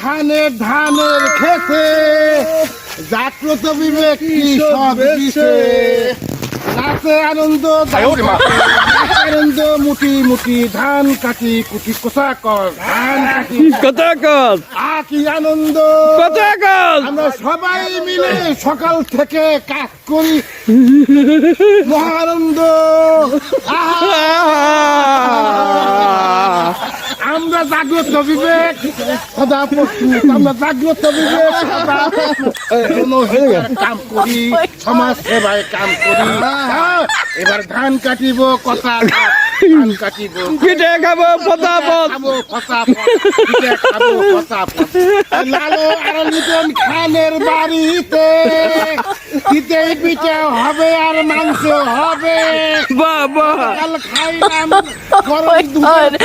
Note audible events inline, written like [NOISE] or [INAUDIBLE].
খানের ধানের খেতে জাগ্রত বিবেক সব দিছে? নাচে আনন্দ আনন্দ মুটি মুটি ধান কাটি কুটি কোথা কর? ধান কাটি। কত কল আ কি আনন্দ। কত কল আমরা সবাই মিলে সকাল থেকে কাজ করি। মহানন্দ আহা! আমরা জাগ্রত বিবেক। সদা প্রস্তুত আমরা জাগ্রত বিবেক। সদা কাম করি সমাজ সেবায় কাম করি। হ্যাঁ, এবার ধান কাটিব কথা কাটিব। পিঠে খাব ফতাফত খাব ফসাফত, পিঠে খাব ফসাফত। লালু আর খানের বাড়িতে। শীতেই পিঠাও হবে আর মাংস হবে। বাবা। কাল খাইলাম গরম দুধের [LAUGHS]